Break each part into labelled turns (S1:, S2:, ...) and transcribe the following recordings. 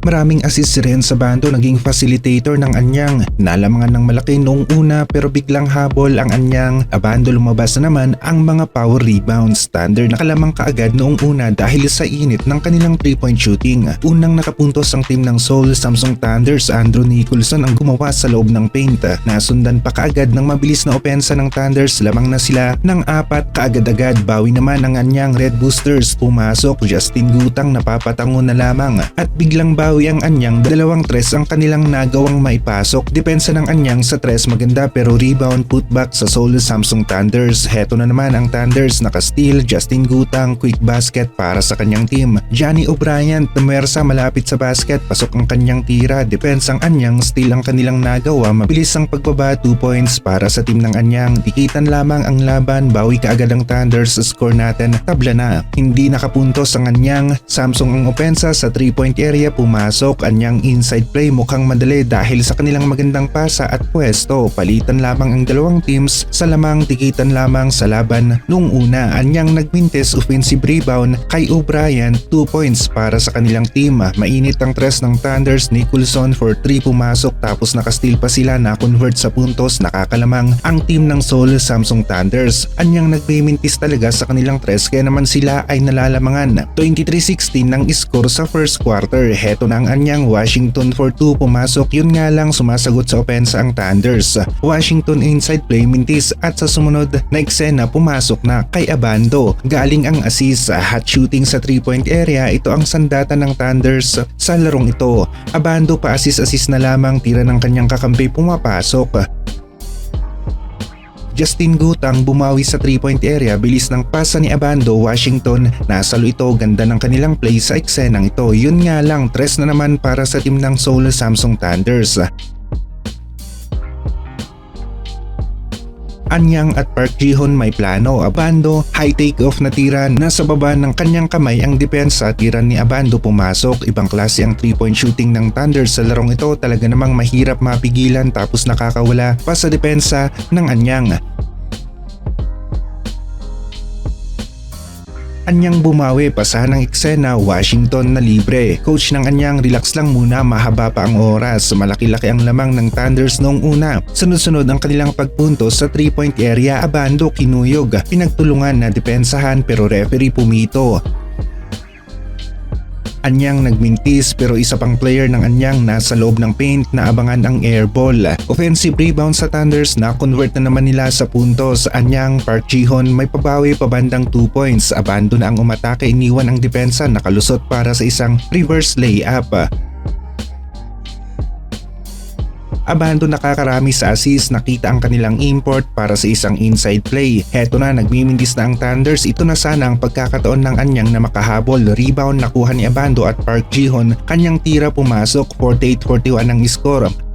S1: Maraming assist rin sa bando naging facilitator ng anyang. Nalamangan ng malaki noong una pero biglang habol ang anyang. Abando lumabas na naman ang mga power rebounds. Standard nakalamang kaagad noong una dahil sa init ng kanilang 3-point shooting. Unang nakapuntos ang team ng Seoul Samsung Thunders Andrew Nicholson ang gumawa sa loob ng paint. Nasundan pa kaagad ng mabilis na opensa ng Thunders lamang na sila ng apat kaagad-agad. Bawi naman ang anyang Red Boosters. Pumasok Justin Gutang napapatango na lamang at biglang bawi ang anyang dalawang tres ang kanilang nagawang maipasok. Depensa ng anyang sa tres maganda pero rebound putback sa Seoul Samsung Thunders. Heto na naman ang Thunders naka-steal Justin Gutang quick basket para sa kanyang team. Johnny O'Brien tumersa malapit sa basket pasok ang kanyang tira. Depensa ang anyang steal ang kanilang nagawa. Mabilis ang pagbaba 2 points para sa team ng anyang. Dikitan lamang ang laban bawi kaagad ang Thunders sa score natin. Tabla na. Hindi nakapuntos ang anyang. Samsung ang opensa sa 3 point area pumasok. Anyang inside play mukhang madali dahil sa kanilang magandang pasa at pwesto. Palitan lamang ang dalawang teams sa lamang tikitan lamang sa laban. Noong una, anyang nagmintes offensive rebound kay O'Brien 2 points para sa kanilang team. Mainit ang tres ng Thunders, Nicholson for 3 pumasok tapos nakasteal pa sila na convert sa puntos nakakalamang ang team ng Seoul Samsung Thunders. Anyang nagmimintis talaga sa kanilang tres kaya naman sila ay nalalamangan. 23-16 ng score sa first quarter. Heto ang anyang Washington for 2 pumasok yun nga lang sumasagot sa opensa ang Thunders. Washington inside play mintis at sa sumunod na eksena pumasok na kay Abando. Galing ang assist hot shooting sa 3 point area ito ang sandata ng Thunders sa larong ito. Abando pa assist-assist na lamang tira ng kanyang kakampi pumapasok. Justin Gutang bumawi sa 3-point area bilis ng pasa ni Abando Washington. Nasalo ito ganda ng kanilang play sa eksenang ito. Yun nga lang, tres na naman para sa team ng Seoul Samsung Thunders. Anyang at Park Jihon may plano. Abando, high take off na tira. Nasa baba ng kanyang kamay ang depensa. Tira ni Abando pumasok. Ibang klase ang 3-point shooting ng Thunder sa larong ito. Talaga namang mahirap mapigilan tapos nakakawala pa sa depensa ng Anyang. Anyang bumawi pasahan ng eksena Washington na libre. Coach ng Anyang relax lang muna mahaba pa ang oras. Malaki-laki ang lamang ng Thunders noong una. Sunod-sunod ang kanilang pagpuntos sa 3-point area Abando kinuyog. Pinagtulungan na depensahan pero referee pumito. Anyang nagmintis pero isa pang player ng Anyang nasa loob ng paint na abangan ang airball. Offensive rebound sa Thunders na convert na naman nila sa puntos. Anyang Park Jihon may pabawi pabandang 2 points. Abando na ang umatake iniwan ang depensa nakalusot para sa isang reverse layup. Abando nakakarami sa assist nakita ang kanilang import para sa isang inside play. Heto na nagmimindis na ang Thunders ito na sana ang pagkakataon ng anyang na makahabol. Rebound nakuha ni Abando at Park Jihon. Kanyang tira pumasok 48-41 ang score.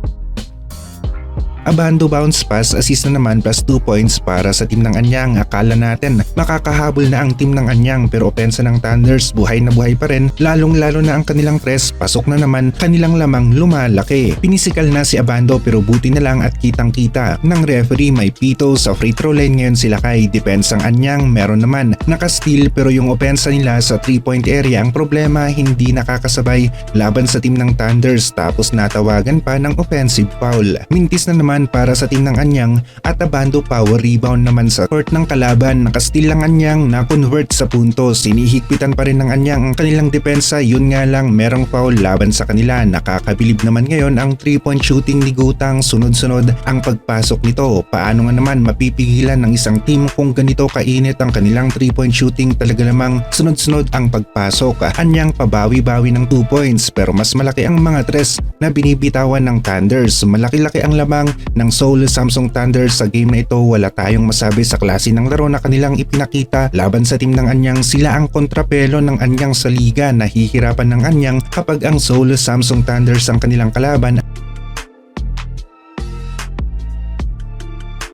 S1: Abando bounce pass, assist na naman plus 2 points para sa team ng Anyang. Akala natin makakahabol na ang team ng Anyang pero opensa ng Thunders buhay na buhay pa rin lalong lalo na ang kanilang press pasok na naman kanilang lamang lumalaki. Pinisikal na si Abando pero buti na lang at kitang kita ng referee may pito sa free throw line ngayon sila kay depensang Anyang meron naman naka-steal pero yung opensa nila sa 3 point area ang problema hindi nakakasabay laban sa team ng Thunders tapos natawagan pa ng offensive foul. Mintis na naman naman para sa team ng Anyang at Abando power rebound naman sa court ng kalaban. Nakastil lang Anyang na convert sa puntos. Sinihigpitan pa rin ng Anyang ang kanilang depensa. Yun nga lang merong foul laban sa kanila. Nakakabilib naman ngayon ang 3 point shooting ni Gutang. Sunod-sunod ang pagpasok nito. Paano nga naman mapipigilan ng isang team kung ganito kainit ang kanilang 3 point shooting talaga namang sunod-sunod ang pagpasok. Anyang pabawi-bawi ng 2 points pero mas malaki ang mga tres na binibitawan ng Thunders. Malaki-laki ang lamang ng Seoul Samsung Thunder sa game na ito wala tayong masabi sa klase ng laro na kanilang ipinakita. Laban sa team ng Anyang sila ang kontrapelo ng Anyang sa liga. Nahihirapan ng Anyang kapag ang Seoul Samsung Thunders ang kanilang kalaban